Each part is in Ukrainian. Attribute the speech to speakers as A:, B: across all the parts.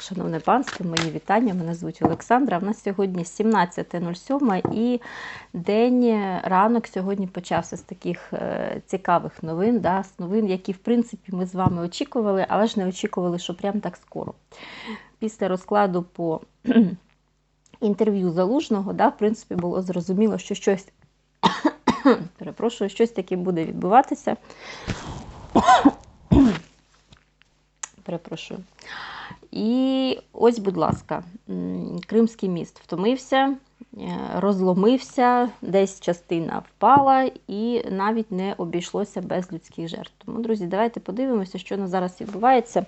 A: Шановне панство, мої вітання. Мене звуть Олександра. У нас сьогодні 17.07 і день ранок сьогодні почався з таких е, цікавих новин, да, з новин, які в принципі ми з вами очікували, але ж не очікували, що прям так скоро. Після розкладу по інтерв'ю залужного, да, в принципі, було зрозуміло, що щось перепрошую, щось таке буде відбуватися. Перепрошую. І ось, будь ласка, Кримський міст втомився, е, розломився, десь частина впала і навіть не обійшлося без людських жертв. Тому, друзі, давайте подивимося, що на зараз відбувається.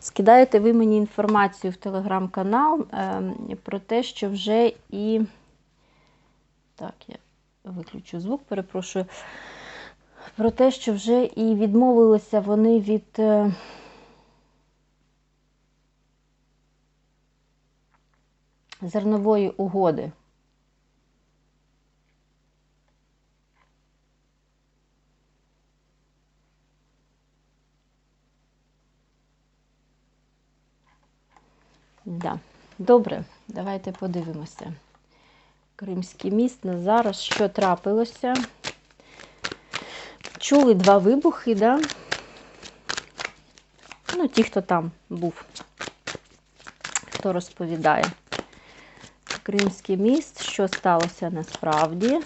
A: Скидаєте ви мені інформацію в телеграм-канал е, про те, що вже і. Так, я виключу звук, перепрошую. Про те, що вже і відмовилися вони від. Зернової угоди. Да. Добре, давайте подивимося. Кримський міст на зараз, що трапилося. Чули два вибухи, да? Ну, ті, хто там був, хто розповідає. Кримський міст, що сталося насправді.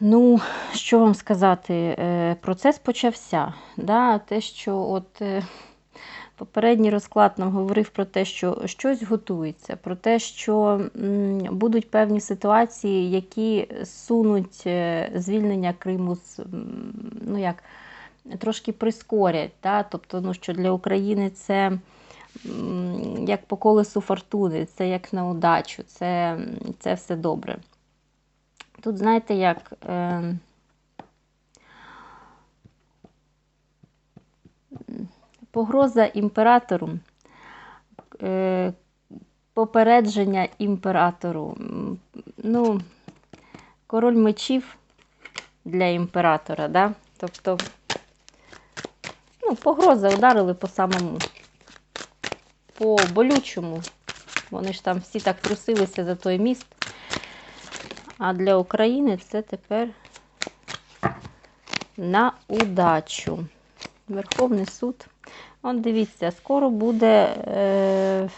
A: Ну, що вам сказати, Е, процес почався. Да? Те, що от е, Попередній розклад нам говорив про те, що щось готується, про те, що будуть певні ситуації, які сунуть е, звільнення Криму з ну як, трошки прискорять. Да? Тобто, ну, що для України це як по колесу фортуни, це як на удачу, це, це все добре. Тут, знаєте, як. Е, погроза імператору, е, попередження імператору. Ну, король мечів для імператора, да? тобто, ну, погроза ударили по самому, по болючому. Вони ж там всі так трусилися за той міст. А для України це тепер на удачу. Верховний суд. От дивіться, скоро буде. Е,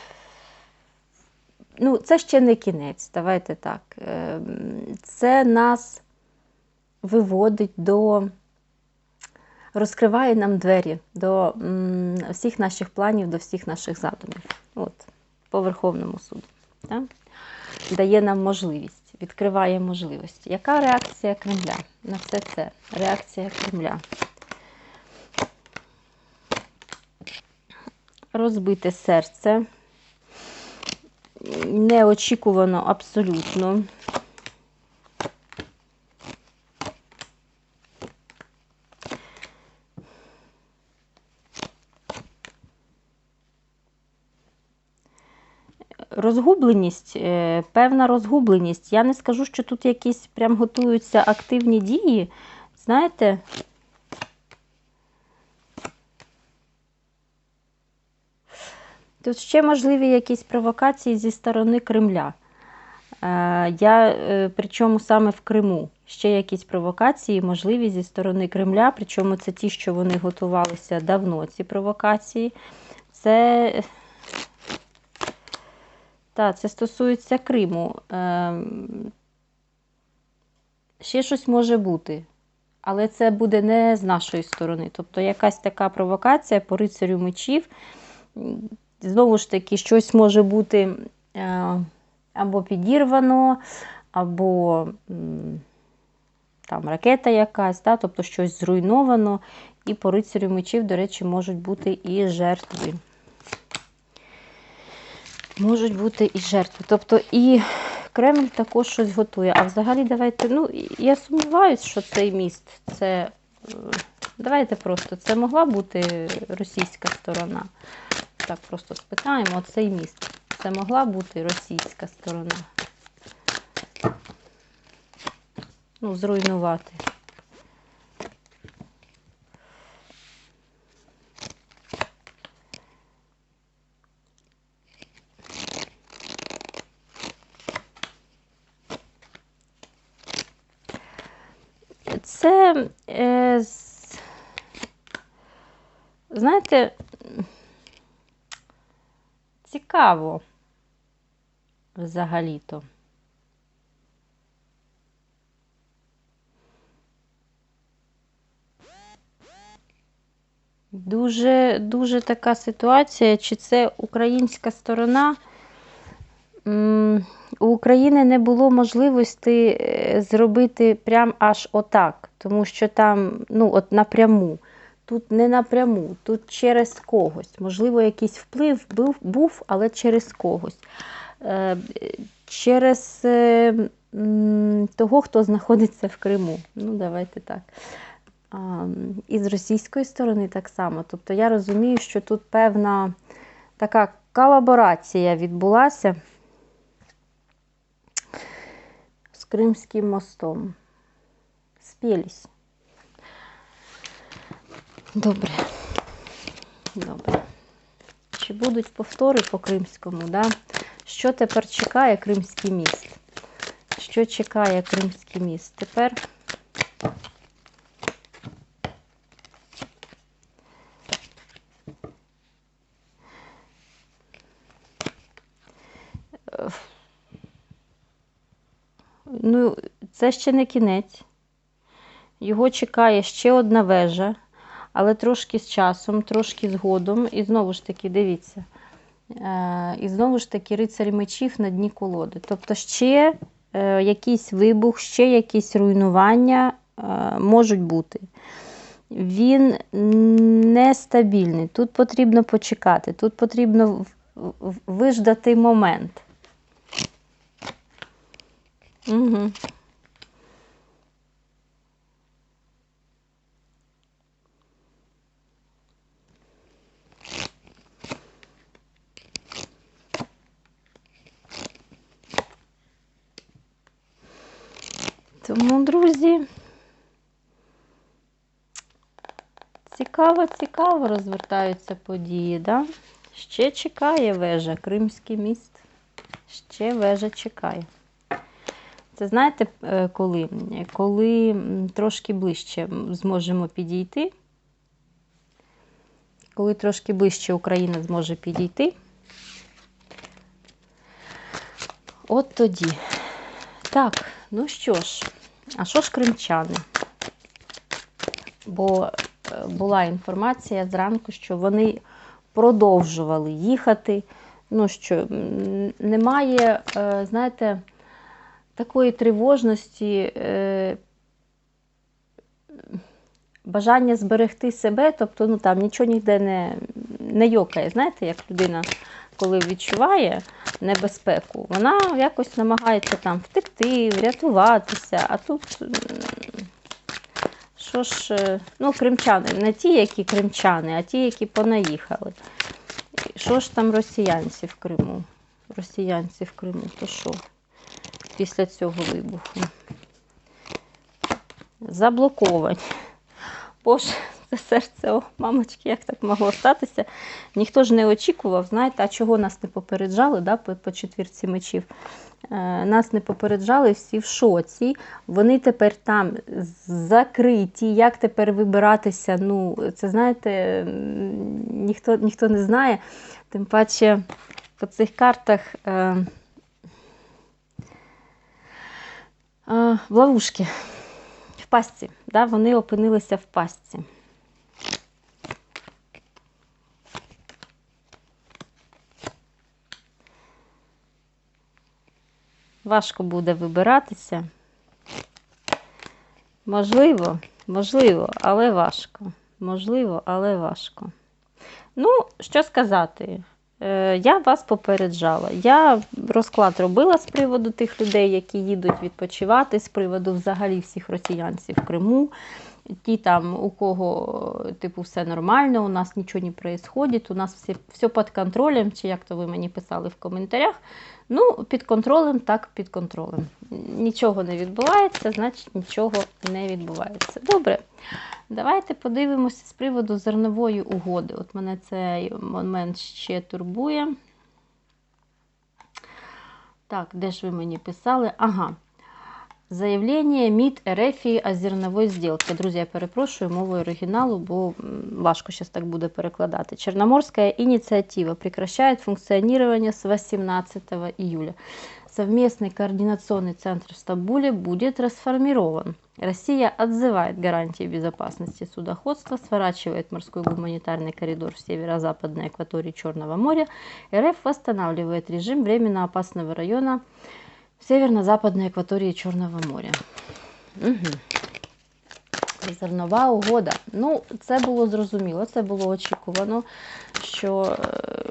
A: ну, це ще не кінець, давайте так. Е, це нас виводить до. Розкриває нам двері до м, всіх наших планів, до всіх наших задумів. От, по Верховному суду. Так? Дає нам можливість, відкриває можливості. Яка реакція Кремля на все це? Реакція Кремля. Розбите серце. Неочікувано абсолютно. Розгубленість, е, певна розгубленість. Я не скажу, що тут якісь прям готуються активні дії. Знаєте, Тут ще можливі якісь провокації зі сторони Кремля. Е, Я, е, причому саме в Криму, ще якісь провокації можливі зі сторони Кремля, причому це ті, що вони готувалися давно, ці провокації. Це та, це стосується Криму. Е, Ще щось може бути, але це буде не з нашої сторони. Тобто якась така провокація по рицарю мечів. Знову ж таки, щось може бути е, або підірвано, або там ракета якась, да, тобто щось зруйновано. І по рицарю мечів, до речі, можуть бути і жертви. Можуть бути і жертви. Тобто і Кремль також щось готує. А взагалі, давайте, ну, я сумніваюся, що цей міст це. е, Давайте просто, це могла бути російська сторона. Так просто спитаємо, оцей міст. Це могла бути російська сторона. Ну, зруйнувати. Це, е, знаєте, цікаво взагалі-то. Дуже, дуже така ситуація, чи це українська сторона. У України не було можливості е, зробити прям аж отак, тому що там, ну, от напряму. Тут не напряму, тут через когось. Можливо, якийсь вплив був, був але через когось. Е, Через е, того, хто знаходиться в Криму. Ну, давайте так. І з російської сторони так само. Тобто я розумію, що тут певна така колаборація відбулася з Кримським мостом. Спілись. Добре. Добре. Чи будуть повтори по кримському? Да? Що тепер чекає Кримський міст? Що чекає Кримський міст? Тепер Ну, це ще не кінець. Його чекає ще одна вежа, але трошки з часом, трошки згодом. І знову ж таки, дивіться. Е, І знову ж таки, рицарь мечів на дні колоди. Тобто ще е, якийсь вибух, ще якісь руйнування е, можуть бути. Він нестабільний. Тут потрібно почекати, тут потрібно виждати момент. Угу. Тому, друзі, цікаво, цікаво розвертаються події, да? Ще чекає вежа, Кримський міст. Ще вежа чекає. Це знаєте, е, коли? Коли трошки ближче зможемо підійти, коли трошки ближче Україна зможе підійти, от тоді. Так, ну що ж, а що ж кримчани? Бо е, була інформація зранку, що вони продовжували їхати. Ну що, немає, е, знаєте, такої тривожності, е, бажання зберегти себе, тобто ну, там нічого ніде не, не йокає. Знаєте, як людина, коли відчуває небезпеку, вона якось намагається там втекти, врятуватися. А тут, що ж, е, ну, кримчани, не ті, які кримчани, а ті, які понаїхали. Що ж там росіянці в Криму? Росіянці в Криму, то що? Після цього вибуху. Заблоковані. Боже, це серце, о, мамочки, як так могло статися? Ніхто ж не очікував, знаєте, а чого нас не попереджали да, по, по четвірці мечів? Е, нас не попереджали, всі в шоці. Вони тепер там закриті. Як тепер вибиратися? Ну, це знаєте, ніхто, ніхто не знає. Тим паче по цих картах. Е, е, в ловушки, в пастці. Да? Вони опинилися в пастці. Важко буде вибиратися. Можливо, можливо, але важко. Можливо, але важко. Ну, що сказати? Е, Я вас попереджала. Я розклад робила з приводу тих людей, які їдуть відпочивати, з приводу взагалі всіх росіянців в Криму. Ті там, у кого типу все нормально, у нас нічого не відбувається, у нас все, все під контролем, чи як то ви мені писали в коментарях. Ну, під контролем, так під контролем. Нічого не відбувається, значить нічого не відбувається. Добре. Давайте подивимося з приводу зернової угоди. От мене цей момент ще турбує. Так, де ж ви мені писали? Ага. Заявлення МІД РФ о зерновій зділці. Друзі, я перепрошую мовою оригіналу, бо важко зараз так буде перекладати. Черноморська ініціатива прекращает функционирование с 18 июля. Совместный координационный центр в Стамбуле будет расформирован. Россия отзывает гарантии безопасности судоходства, сворачивает морской гуманитарный коридор в северо-западной акватории Черного моря. РФ восстанавливает режим временно опасного района в северно-западной акваторії Чорного моря. Угу. Зернова угода. Ну, це було зрозуміло, це було очікувано, що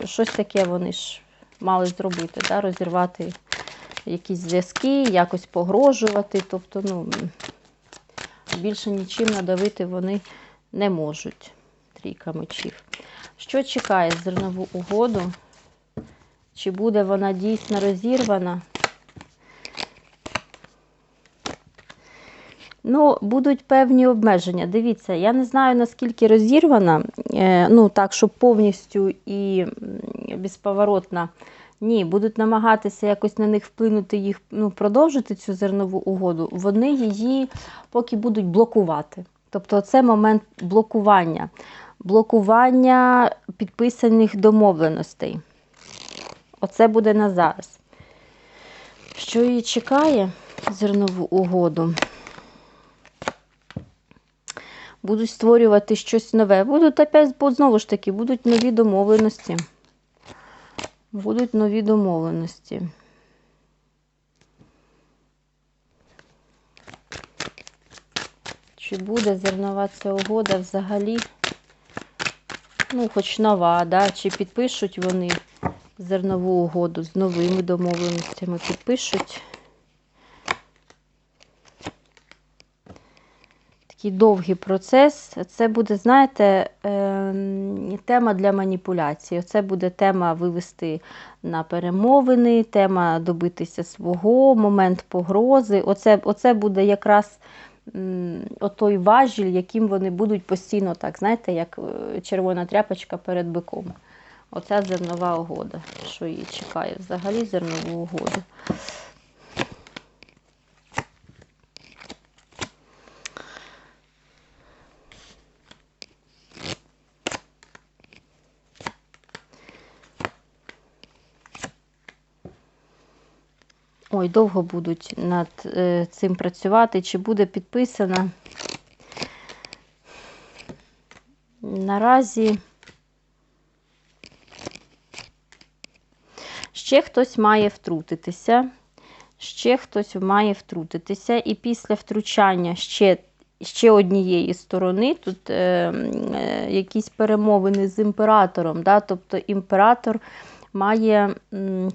A: е, щось таке вони ж мали зробити, да, розірвати якісь зв'язки, якось погрожувати. Тобто, ну, більше нічим надавити вони не можуть. Трійка мечів. Що чекає зернову угоду? Чи буде вона дійсно розірвана? Ну, будуть певні обмеження. Дивіться, я не знаю, наскільки розірвана, е, ну так, щоб повністю і безповоротна. Ні, будуть намагатися якось на них вплинути їх, ну, продовжити цю зернову угоду. Вони її поки будуть блокувати. Тобто, це момент блокування, блокування підписаних домовленостей. Оце буде на зараз. Що її чекає зернову угоду? Будуть створювати щось нове. Будуть опять, знову ж таки, будуть нові домовленості. Будуть нові домовленості. Чи буде зернова ця угода взагалі? Ну, хоч нова, да? чи підпишуть вони зернову угоду з новими домовленостями, підпишуть. Такий довгий процес. Це буде, знаєте, ем, тема для маніпуляції. Це буде тема вивести на перемовини, тема добитися свого, момент погрози. Оце, Оце буде якраз отой важіль, яким вони будуть постійно, так, знаєте, як е, червона тряпочка перед биком. Оця зернова угода, що її чекає взагалі зернову угоду. Ой, довго будуть над е, цим працювати, чи буде підписана. Наразі ще хтось має втрутитися, ще хтось має втрутитися, і після втручання ще ще однієї сторони, тут е, е, якісь перемовини з імператором, да? тобто імператор має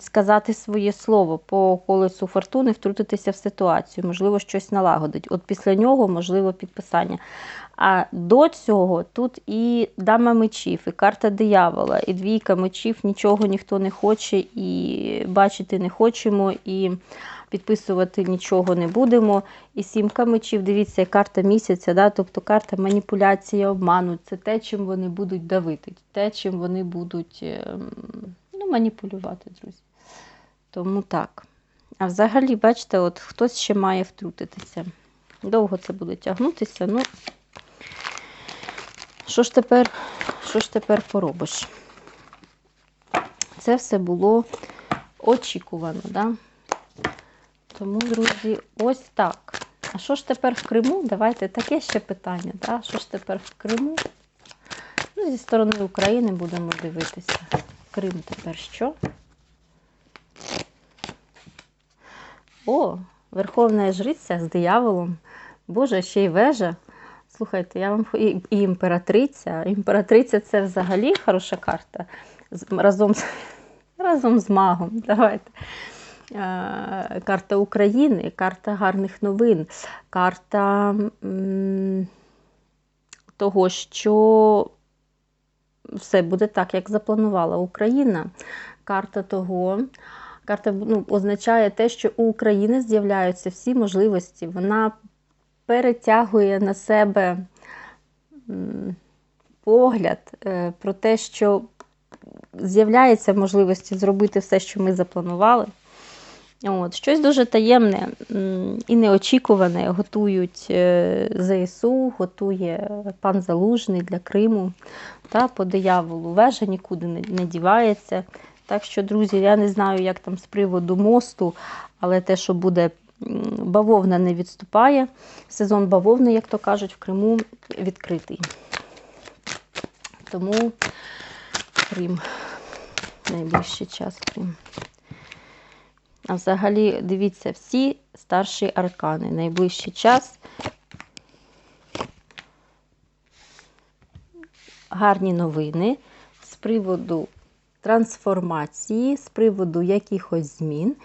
A: сказати своє слово по колесу фортуни, втрутитися в ситуацію, можливо, щось налагодить. От після нього, можливо, підписання. А до цього тут і дама мечів, і карта диявола, і двійка мечів, нічого ніхто не хоче, і бачити не хочемо, і підписувати нічого не будемо. І сімка мечів, дивіться, карта місяця, да? тобто карта маніпуляції, обману. Це те, чим вони будуть давити, те, чим вони будуть. Ем, маніпулювати, друзі. Тому так. А взагалі, бачите, от хтось ще має втрутитися. Довго це буде тягнутися, ну, що ж тепер, що ж тепер поробиш? Це все було очікувано, да? Тому, друзі, ось так. А що ж тепер в Криму? Давайте таке ще питання. Да? Що ж тепер в Криму? Ну, Зі сторони України будемо дивитися. Крим тепер що? О, Верховна Жриця з дияволом. Боже, ще й вежа. Слухайте, я вам і, імператриця. Імператриця це взагалі хороша карта. Разом з, разом з магом. Давайте. Карта України, карта гарних новин, карта. Того, що все буде так, як запланувала Україна. Карта того. Карта ну, означає те, що у України з'являються всі можливості. Вона перетягує на себе погляд е, про те, що з'являється можливості зробити все, що ми запланували. От, щось дуже таємне і неочікуване готують е, ЗСУ, готує пан Залужний для Криму. Та, по дияволу вежа нікуди не, не дівається. Так що, друзі, я не знаю, як там з приводу мосту, але те, що буде бавовна, не відступає. Сезон бавовни, як то кажуть, в Криму відкритий. Тому Крим, найближчий час Крим. А взагалі, дивіться, всі старші аркани. Найближчий час. Гарні новини з приводу трансформації, з приводу якихось змін,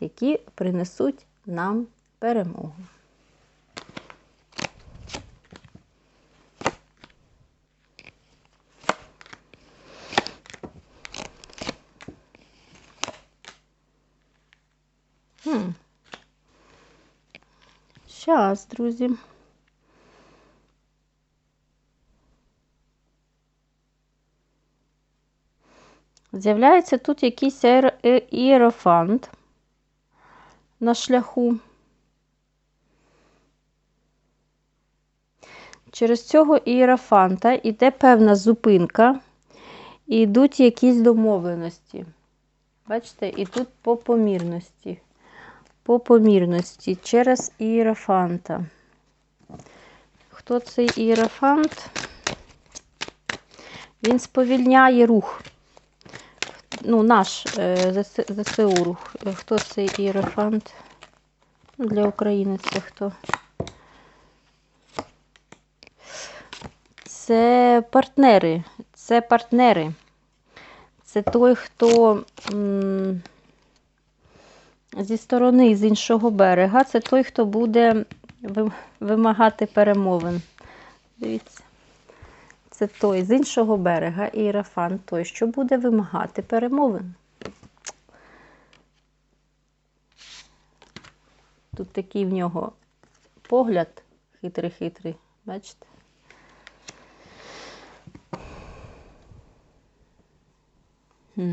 A: які принесуть нам перемогу. Хм. Щас, друзі. З'являється тут якийсь е- іерофант на шляху. Через цього іерофанта йде певна зупинка, і йдуть якісь домовленості. Бачите, і тут по помірності. По помірності через іерофанта. Хто цей іерофант? Він сповільняє рух. Ну, наш е, ЗСУ рух. Е, Хто цей іерофант? Ну, Для України це хто? Це партнери. Це партнери. Це той, хто м, зі сторони, з іншого берега, це той, хто буде вимагати перемовин. Дивіться. Це той з іншого берега, Іерафан, той, що буде вимагати перемовин. Тут такий в нього погляд хитрий-хитрий, бачите? Хм.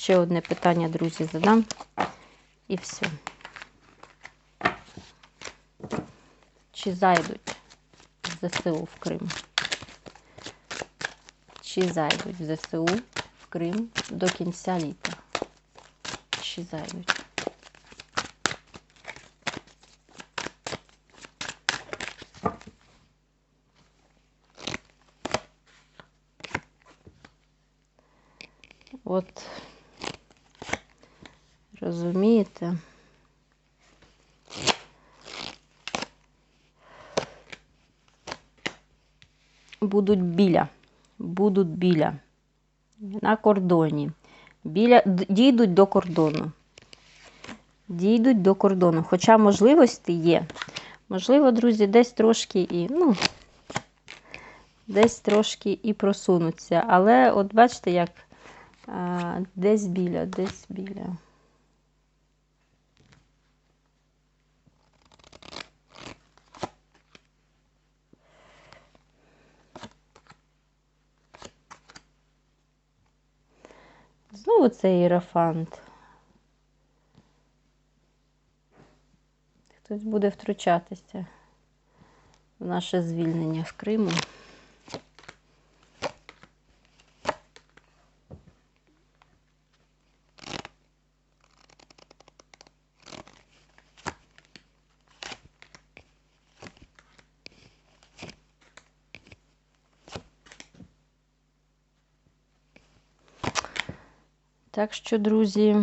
A: Ще одне питання, друзі, задам. І все. Чи зайдуть ЗСУ в Крим? Чи зайдуть ЗСУ в Крим до кінця літа? Чи зайдуть? От розумієте? Будуть біля, будуть біля, на кордоні. Біля, дійдуть до кордону. Дійдуть до кордону. Хоча можливості є. Можливо, друзі, десь трошки і, ну, десь трошки і просунуться. Але от бачите, як а, десь біля, десь біля. Знову цей іерофант. Хтось буде втручатися в наше звільнення з Криму. Так що, друзі.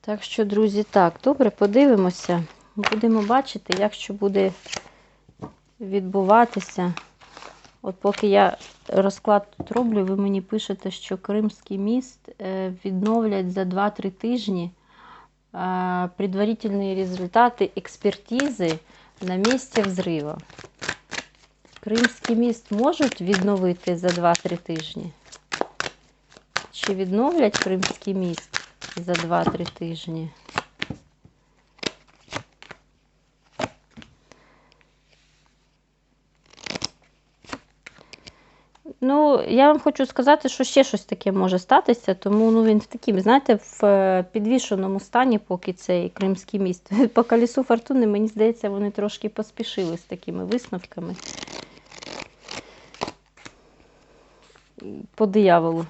A: Так що, друзі, так, добре, подивимося. Будемо бачити, як що буде відбуватися От поки я розклад тут роблю, ви мені пишете, що Кримський міст е, відновлять за 2-3 тижні. Предварительні результати експертизи на місці взриву. Кримський міст можуть відновити за 2-3 тижні? Чи відновлять Кримський міст за 2-3 тижні? Ну, я вам хочу сказати, що ще щось таке може статися, тому ну, він в такій, знаєте, в е, підвішеному стані, поки цей Кримський міст. По колесу фортуни, мені здається, вони трошки поспішили з такими висновками. По дияволу.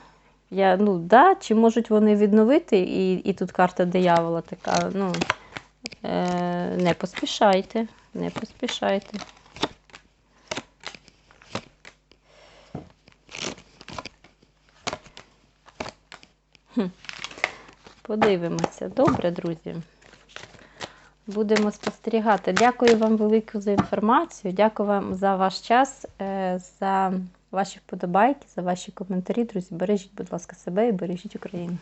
A: Я, ну, да, чи можуть вони відновити, і, і тут карта диявола така, ну, е, не поспішайте, не поспішайте. Подивимося. Добре, друзі. Будемо спостерігати. Дякую вам велику за інформацію. Дякую вам за ваш час, е, за ваші вподобайки, за ваші коментарі. Друзі, бережіть, будь ласка, себе і бережіть Україну.